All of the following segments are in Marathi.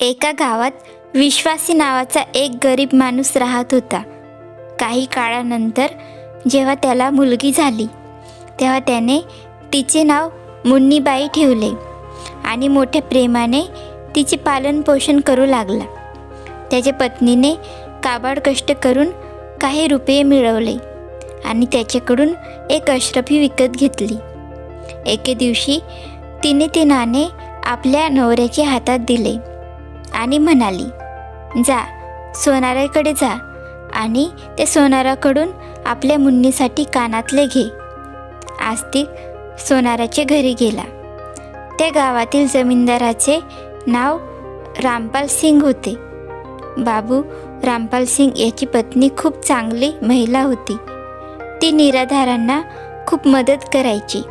एका गावात विश्वासी नावाचा एक गरीब माणूस राहत होता. काही काळानंतर जेव्हा त्याला मुलगी झाली तेव्हा त्याने तिचे नाव मुन्नीबाई ठेवले आणि मोठ्या प्रेमाने तिचे पालनपोषण करू लागला. त्याच्या पत्नीने काबाड कष्ट करून काही रुपये मिळवले आणि त्याच्याकडून एक अश्रफी विकत घेतली. एके दिवशी तिने ते नाणे आपल्या नवऱ्याच्या हातात दिले. आणि म्हणाली जा सोनाराकडे जा आणि ते सोनाराकडून आपल्या मुन्नीसाठी कानातले घे. आस्तिक सोनाराच्या घरी गेला. त्या गावातील जमीनदाराचे नाव रामपाल सिंग होते. बाबू रामपाल सिंग याची पत्नी खूप चांगली महिला होती. ती निराधारांना खूप मदत करायची.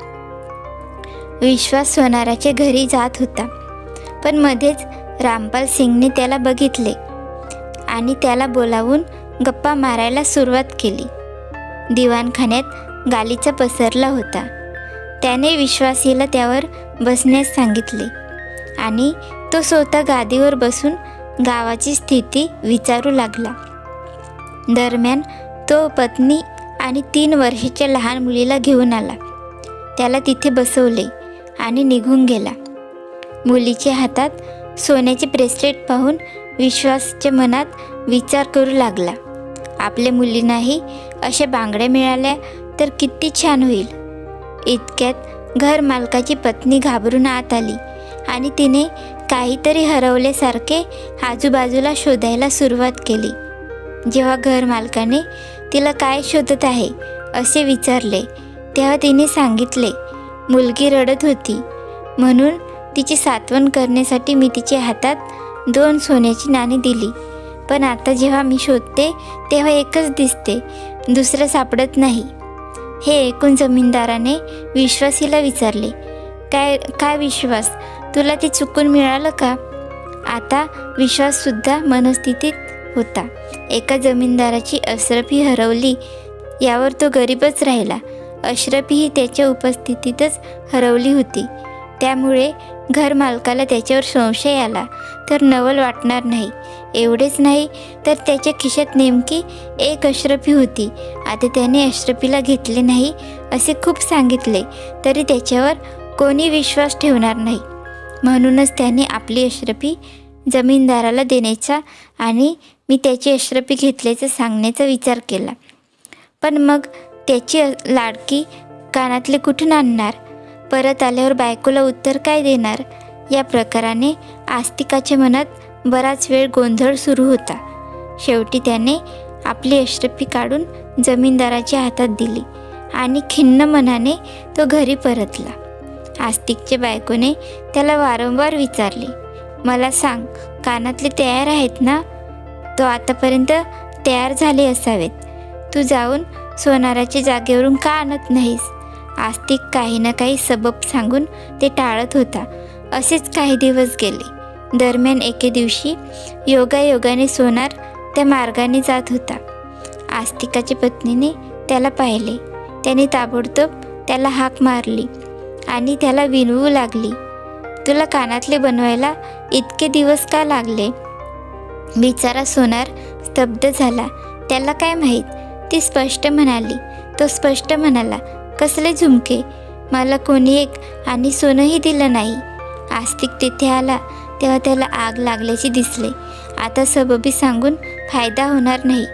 विश्वास सोनाराच्या घरी जात होता. पण मध्येच रामपाल सिंगने त्याला बघितले आणि त्याला बोलावून गप्पा मारायला सुरुवात केली. दिवाणखान्यात गालीचा पसरला होता. त्याने विश्वासीला त्यावर बसण्यास सांगितले आणि तो स्वतः गादीवर बसून गावाची स्थिती विचारू लागला. दरम्यान तो पत्नी आणि तीन वर्षाच्या लहान मुलीला घेऊन आला. त्याला तिथे बसवले आणि निघून गेला. मुलीच्या हातात सोन्याचे ब्रेसलेट पाहून विश्वासच्या मनात विचार करू लागला. आपल्या मुलींनाही अशा बांगड्या मिळाल्या तर किती छान होईल. इतक्यात घर मालकाची पत्नी घाबरून आत आली आणि तिने काहीतरी हरवल्यासारखे आजूबाजूला शोधायला सुरुवात केली. जेव्हा घर मालकाने तिला काय शोधत आहे असे विचारले तेव्हा तिने सांगितले मुलगी रडत होती. म्हणून तिची सातवण करण्यासाठी मी तिच्या हातात दोन सोन्याची नाणी दिली. पण आता जेव्हा मी शोधते तेव्हा एकच दिसते दुसरं सापडत नाही. हे ऐकून जमीनदाराने विश्वासीला विचारले काय काय विश्वास? तुला ते चुकून मिळालं का? आता विश्वाससुद्धा मनस्थितीत होता. एका जमीनदाराची अश्रफी हरवली यावर तो गरीबच राहिला. अश्रफीही त्याच्या उपस्थितीतच हरवली होती. त्यामुळे घरमालकाला त्याच्यावर संशय आला. तर नवल वाटणार नाही. एवढेच नाही तर त्याच्या खिशात नेमकी एक अश्रफी होती. आता त्याने अश्रफीला घेतले नाही असे खूप सांगितले तरी त्याच्यावर कोणी विश्वास ठेवणार नाही. म्हणूनच त्याने आपली अश्रफी जमीनदाराला देण्याचा आणि मी त्याची अश्रफी घेतल्याचं सांगण्याचा विचार केला. पण मग त्याची लाडकी कानातले कुठून आणणार? परत आल्यावर बायकोला उत्तर काय देणार? या प्रकाराने आस्तिकाच्या मनात बराच वेळ गोंधळ सुरू होता. शेवटी त्याने आपली अश्रफी काढून जमीनदाराच्या हातात दिली आणि खिन्न मनाने तो घरी परतला. आस्तिकच्या बायकोने त्याला वारंवार विचारले मला सांग कानातले तयार आहेत ना? तो आतापर्यंत तयार झाले असावेत. तू जाऊन सोनाराच्या जागेवरून का आणत नाहीस? आस्तिक काही ना काही सबब सांगून ते टाळत होता. असेच काही दिवस गेले. दरम्यान एके दिवशी योगायोगाने सोनार त्या मार्गाने जात होता. आस्तिकाच्या पत्नीने त्याला पाहिले. त्याने ताबडतोब त्याला हाक मारली आणि त्याला विनवू लागली. तुला कानातले बनवायला इतके दिवस का लागले? बिचारा सोनार स्तब्ध झाला. त्याला काय माहीत? ती स्पष्ट म्हणाली. तो स्पष्ट म्हणाला कसले झुमके? मला कोणी एक आणि सोनंही दिलं नाही. आस्तिक तिथे आला तेव्हा त्याला आग लागल्याचे दिसले. आता सबबी सांगून फायदा होणार नाही.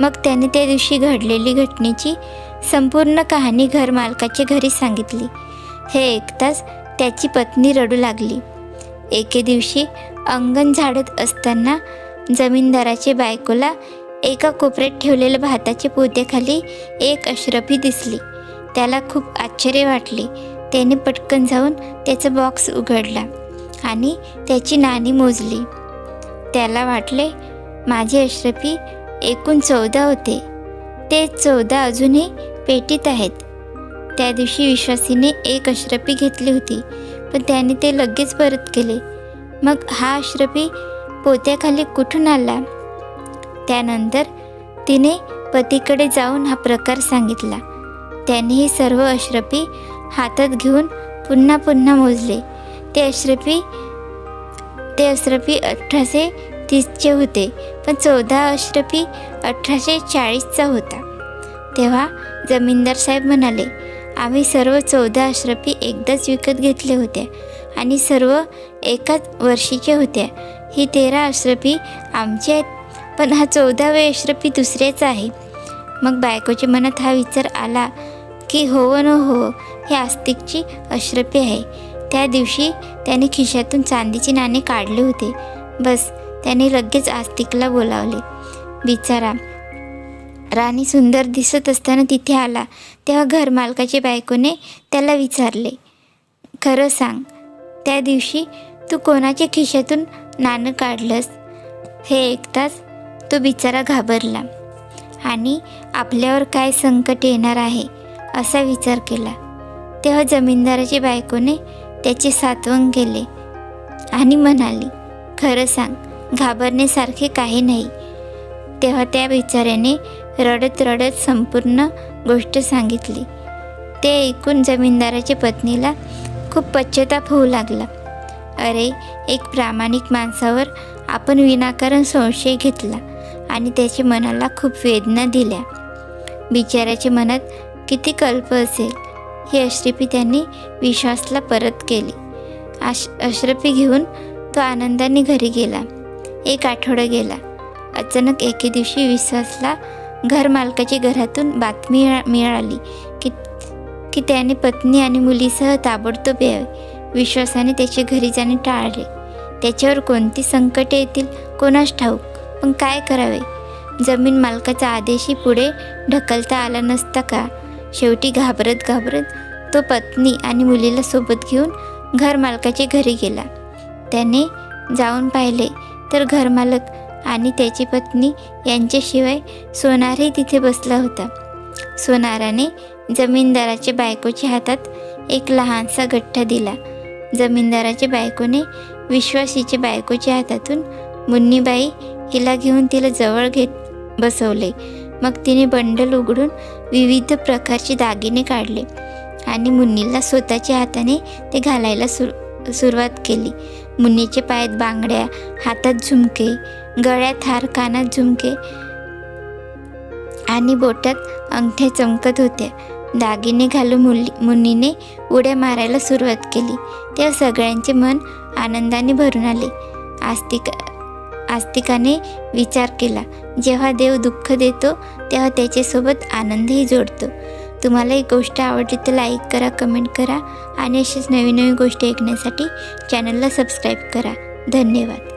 मग त्याने त्या दिवशी घडलेली घटनेची संपूर्ण कहाणी घरमालकाच्या घरी सांगितली. हे ऐकताच त्याची पत्नी रडू लागली. एके दिवशी अंगण झाडत असताना जमीनदाराच्या बायकोला एका कोपऱ्यात ठेवलेल्या भाताच्या पोत्याखाली एक अश्रफी दिसली. त्याला खूप आश्चर्य वाटले. त्याने पटकन जाऊन त्याचा बॉक्स उघडला आणि त्याची नाणी मोजली. त्याला वाटले माझी अश्रफी एकूण चौदा होते. ते चौदा अजूनही पेटीत आहेत. त्या दिवशी विश्वासीने एक अश्रफी घेतली होती पण त्याने ते लगेच परत केले. मग हा अश्रफी पोत्याखाली कुठून आला? त्यानंतर तिने पतीकडे जाऊन हा प्रकार सांगितला. त्याने सर्व अश्रपी हातात घेऊन पुन्हा पुन्हा मोजले. ते अश्रफी ते अश्रपी अठराशे तीसचे होते पण चौदा अश्रपी अठराशे चाळीसचा होता. तेव्हा जमीनदार साहेब म्हणाले आम्ही सर्व चौदा अश्रपी एकदाच विकत घेतले होते आणि सर्व एकाच वर्षीचे होते ही तेरा अश्रपी आमचे आहेत पण हा चौदावे अश्रपी दुसऱ्याचा आहे. मग बायकोच्या मनात हा विचार आला की हो व न हो हे आस्तिकची अश्रफी आहे. त्या दिवशी त्याने खिशातून चांदीचे नाणे काढले होते. बस त्याने लगेच आस्तिकला बोलावले. बिचारा राणी सुंदर दिसत असताना तिथे आला. तेव्हा घरमालकाच्या बायकोने त्याला विचारले खरं सांग त्या दिवशी तू कोणाच्या खिशातून नाणं काढलंस? हे ऐकताच तो बिचारा घाबरला. आणि आपल्यावर काय संकट येणार आहे? असा विचार केला. तेव्हा जमीनदाराच्या बायकोने त्याचे सातवण केले आणि म्हणाली खरं सांग घाबरण्यासारखे काही नाही. तेव्हा त्या बिचाऱ्याने रडत रडत संपूर्ण गोष्ट सांगितली. ते ऐकून जमीनदाराच्या पत्नीला खूप पश्चाताप होऊ लागला. अरे एक प्रामाणिक माणसावर आपण विनाकारण संशय घेतला आणि त्याच्या मनाला खूप वेदना दिल्या. बिचाऱ्याच्या मनात किती कल्प असेल ही अश्रफी त्यांनी विश्वासला परत केली. आश अश्रफी घेऊन तो आनंदाने घरी गेला. एक आठवडा गेला. अचानक एके दिवशी विश्वासला घरमालकाच्या घरातून बातमी मिळाली की की त्याने पत्नी आणि मुलीसह ताबडतोब यावे. विश्वासाने त्याच्या घरी जाणे टाळले. त्याच्यावर कोणती संकटे येतील कोणास ठाऊक? पण काय करावे? जमीन मालकाचा आदेशही पुढे ढकलता आला नसता का? शेवटी घाबरत घाबरत तो पत्नी आणि मुलीला सोबत घेऊन घरमालकाचे घरी गेला. त्याने जाऊन पाहिले तर घरमालक आणि त्याची पत्नी यांच्याशिवाय सोनारही तिथे बसला होता. सोनाराने जमीनदाराच्या बायकोच्या हातात एक लहानसा गठ्ठा दिला. जमीनदाराच्या बायकोने विश्वासीच्या बायकोच्या हातातून मुन्नीबाई हिला घेऊन तिला जवळ घेत बसवले. मग तिने बंडल उघडून विविध प्रकारचे दागिने काढले आणि मुन्नीला स्वतःच्या हाताने ते घालायला सुर सुरुवात केली. मुन्नीच्या पायात बांगड्या हातात झुमके गळ्यात हार कानात झुमके आणि बोटात अंगठ्या चमकत होत्या. दागिने घालून मुली मुन्नीने उड्या मारायला सुरुवात केली. तेव्हा सगळ्यांचे मन आनंदाने भरून आले. आस्तिक आस्तिकाने विचार केला. जेव्हा देव दुःख देतो तेव्हा त्याच्यासोबत आनंदही जोडतो. तुम्हाला एक गोष्ट आवडली तर लाईक करा कमेंट करा आणि अशीच नवीन नवीन गोष्टी ऐकण्यासाठी चॅनलला सबस्क्राईब करा. धन्यवाद.